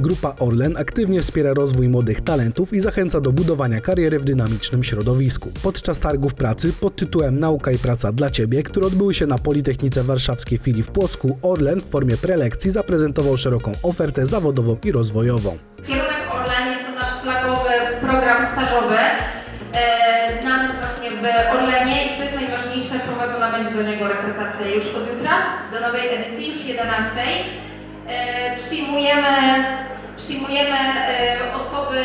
Grupa Orlen aktywnie wspiera rozwój młodych talentów i zachęca do budowania kariery w dynamicznym środowisku. Podczas targów pracy pod tytułem Nauka i praca dla Ciebie, które odbyły się na Politechnice Warszawskiej filii w Płocku, Orlen w formie prelekcji zaprezentował szeroką ofertę zawodową i rozwojową. Kierunek Orlen jest to nasz flagowy program stażowy, e, znany właśnie w Orlenie i co jest najważniejsze, prowadzona będzie do niego rekrutacja już od jutra, do nowej edycji, już 11. E, przyjmujemy przyjmujemy e, osoby,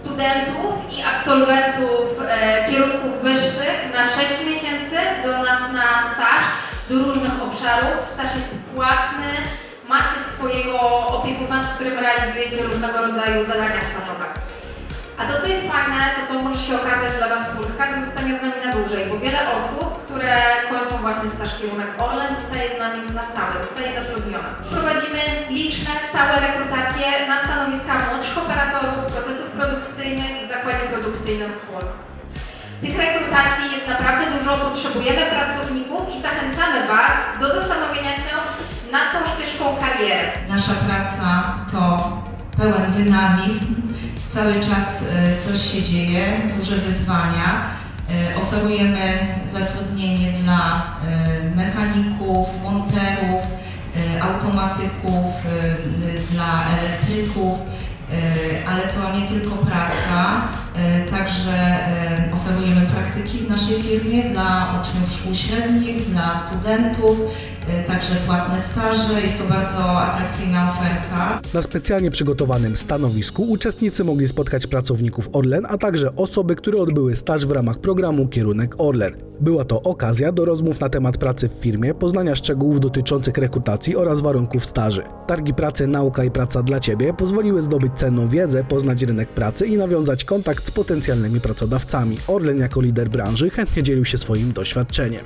studentów i absolwentów e, kierunków wyższych na 6 miesięcy do nas na staż do różnych obszarów. Staż jest płatny, macie swojego opiekuna, z którym realizujecie różnego rodzaju zadania stażowe. A to, co jest fajne, to to może się okazać dla Was furtka, to zostanie z nami na dłużej, bo wiele osób, które kończą właśnie staż kierunek Orlen, zostaje z nami na stałe, zostaje. Prowadzimy liczne, stałe rekrutacje na stanowiska młodszych operatorów, procesów produkcyjnych w zakładzie produkcyjnym w Płocku. Tych rekrutacji jest naprawdę dużo, potrzebujemy pracowników i zachęcamy Was do zastanowienia się nad tą ścieżką kariery. Nasza praca to pełen dynamizm, cały czas e, coś się dzieje, duże wyzwania. E, Oferujemy zatrudnienie dla e, mechaników, monterów, automatyków, e, dla elektryków, e, ale to nie tylko praca, e, także e, oferujemy praktyki w naszej firmie dla uczniów szkół średnich, dla studentów, e, także płatne staże. Jest to bardzo atrakcyjna oferta. Na specjalnie przygotowanym stanowisku uczestnicy mogli spotkać pracowników Orlen, a także osoby, które odbyły staż w ramach programu Kierunek Orlen. Była to okazja do rozmów na temat pracy w firmie, poznania szczegółów dotyczących rekrutacji oraz warunków staży. Targi pracy Nauka i Praca dla Ciebie pozwoliły zdobyć cenną wiedzę, poznać rynek pracy i nawiązać kontakt z potencjalnymi pracodawcami. Orlen jako lider branży chętnie dzielił się swoim doświadczeniem.